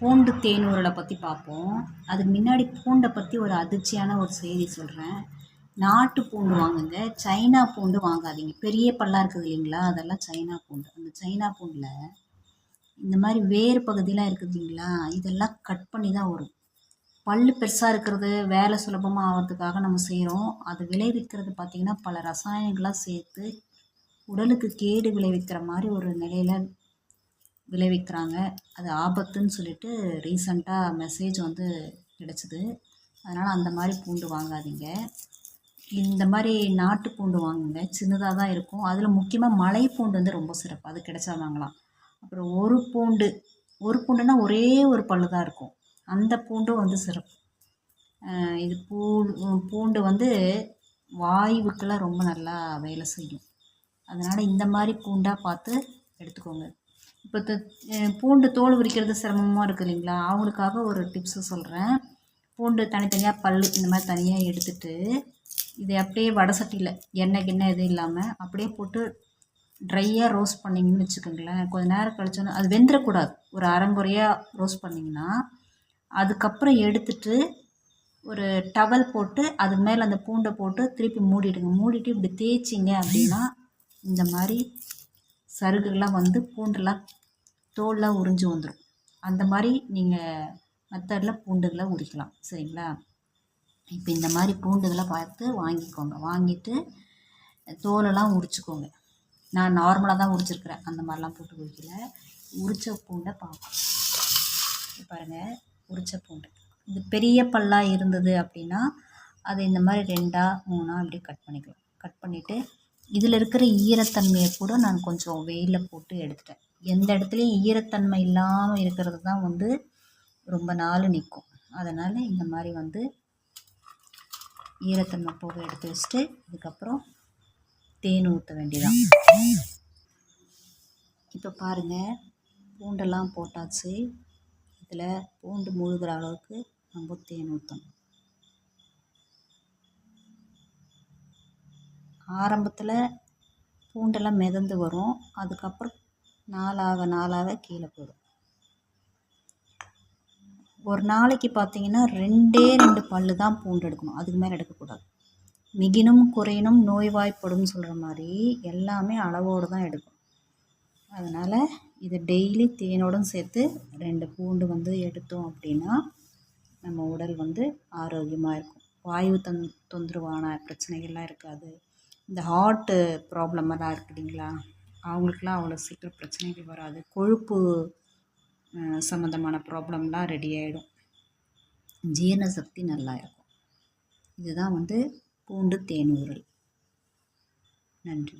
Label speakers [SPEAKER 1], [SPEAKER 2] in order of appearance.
[SPEAKER 1] பூண்டு தேனூரலை பற்றி பார்ப்போம் அதுக்கு முன்னாடி பூண்டை பற்றி ஒரு அதிர்ச்சியான ஒரு செய்தி சொல்கிறேன் நாட்டு பூண்டு வாங்குங்க. சைனா பூண்டு வாங்காதீங்க. பெரிய பல்லாக இருக்குது இல்லைங்களா? அதெல்லாம் சைனா பூண்டு. அந்த சைனா பூண்டில் இந்த மாதிரி வேறு பகுதியெலாம் இருக்குது இல்லைங்களா? இதெல்லாம் கட் பண்ணி தான் வரும். பல் பெருசாக இருக்கிறது வேலை சுலபமாக ஆகிறதுக்காக நம்ம செய்கிறோம் அது விளைவிக்கிறது பார்த்திங்கன்னா பல ரசாயனங்களாக சேர்த்து உடலுக்கு கேடு விளைவிக்கிற மாதிரி ஒரு நிலையில் விளைவிக்கிறாங்க. அது ஆபத்துன்னு சொல்லிட்டு ரீசண்டாக மெசேஜ் வந்து கிடச்சிது. அதனால் அந்த மாதிரி பூண்டு வாங்காதீங்க. இந்த மாதிரி நாட்டு பூண்டு வாங்குங்க. சின்னதாக தான் இருக்கும். அதில் முக்கியமாக மலை பூண்டு வந்து ரொம்ப சிறப்பு. அது கிடைச்சா வாங்கலாம். அப்புறம் ஒரு பூண்டு ஒரு பூண்டுனா ஒரே ஒரு பல்லு தான் இருக்கும். அந்த பூண்டும் வந்து சிறப்பு. இது பூ பூண்டு வந்து வாயுவுக்கெல்லாம் ரொம்ப நல்லா வேலை செய்யும். அதனால் இந்த மாதிரி பூண்டாக பார்த்து எடுத்துக்கோங்க. இப்போ பூண்டு தோல் உரிக்கிறது சிரமமாக இருக்குது இல்லைங்களா? அவங்களுக்காக ஒரு டிப்ஸு சொல்கிறேன் பூண்டு தனித்தனியாக பல் இந்த மாதிரி தனியாக எடுத்துட்டு இதை அப்படியே வடை சட்டியில் எண்ணெய் கிண்ணெய் எதுவும் இல்லாமல் அப்படியே போட்டு ட்ரையாக ரோஸ்ட் பண்ணிங்கன்னு வச்சுக்கோங்களேன். கொஞ்சம் நேரம் கழிச்சோன்னா அது வெந்துடக்கூடாது ஒரு அரைங்குறையாக ரோஸ்ட் பண்ணிங்கன்னா அதுக்கப்புறம் எடுத்துட்டு ஒரு டவல் போட்டு அது மேலே அந்த பூண்டை போட்டு திருப்பி மூடிடுங்க. மூடிட்டு இப்படி தேய்ச்சிங்க அப்படின்னா இந்த மாதிரி சருகுகள்லாம் வந்து பூண்டெல்லாம் தோல்லாம் உறிஞ்சு வந்துடும் அந்த மாதிரி நீங்கள் மெத்தடில் பூண்டுகளை உரிக்கலாம். சரிங்களா? இப்போ இந்த மாதிரி பூண்டுகளை பார்த்து வாங்கிக்கோங்க. வாங்கிட்டு தோலெல்லாம் உரிச்சுக்கோங்க. நான் நார்மலாக தான் உரிச்சிருக்கிறேன். அந்த மாதிரிலாம் போட்டு உரிக்கல. உரித்த பூண்டை பார்ப்போம். பாருங்கள் உரித்த பூண்டு. இது பெரிய பல்லாக இருந்தது அப்படின்னா அதை இந்த மாதிரி ரெண்டாக மூணாக இப்படி கட் பண்ணிக்கலாம். கட் பண்ணிவிட்டு இதில் இருக்கிற ஈரத்தன்மையை கூட நான் கொஞ்சம் வெயிலில் போட்டு எடுத்துட்டேன். எந்த இடத்துலையும் ஈரத்தன்மை இல்லாமல் இருக்கிறது தான் வந்து ரொம்ப நாள் நிற்கும் அதனால் இந்த மாதிரி வந்து ஈரத்தன்மை போக எடுத்து வச்சுட்டு இதுக்கப்புறம் தேன் ஊற்ற வேண்டியதான் இப்போ பாருங்கள் பூண்டெல்லாம் போட்டாச்சு. இதில் பூண்டு முழுகிற அளவுக்கு நம்ம தேன் ஊற்றணும் ஆரம்பத்தில் பூண்டெல்லாம் மிதந்து வரும். அதுக்கப்புறம் நாளாக நாளாக கீழே போயிடும். ஒரு நாளைக்கு பார்த்தீங்கன்னா ரெண்டே ரெண்டு பல்லு தான் பூண்டு எடுக்கணும். அதுக்கு மேலே எடுக்கக்கூடாது. மிகினும் குறையினும் நோய்வாய்ப்படும் சொல்கிற மாதிரி எல்லாமே அளவோடு தான் எடுக்கும் அதனால் இது டெய்லி தேனோடும் சேர்த்து ரெண்டு பூண்டு வந்து எடுத்தோம் அப்படின்னா நம்ம உடல் வந்து ஆரோக்கியமாக இருக்கும். வாயு தொந் தொந்தரவான பிரச்சனைகள்லாம் இருக்காது. இந்த ஹார்ட்டு ப்ராப்ளமெல்லாம் இருக்குது இல்லைங்களா? அவங்களுக்குலாம் அவ்வளோ சீக்கிரம் பிரச்சனைகள் வராது. கொழுப்பு சம்மந்தமான ப்ராப்ளம்லாம் ரெடி ஆகிடும் ஜீரண சக்தி நல்லா இருக்கும். இதுதான் வந்து பூண்டு தேன் நன்றி.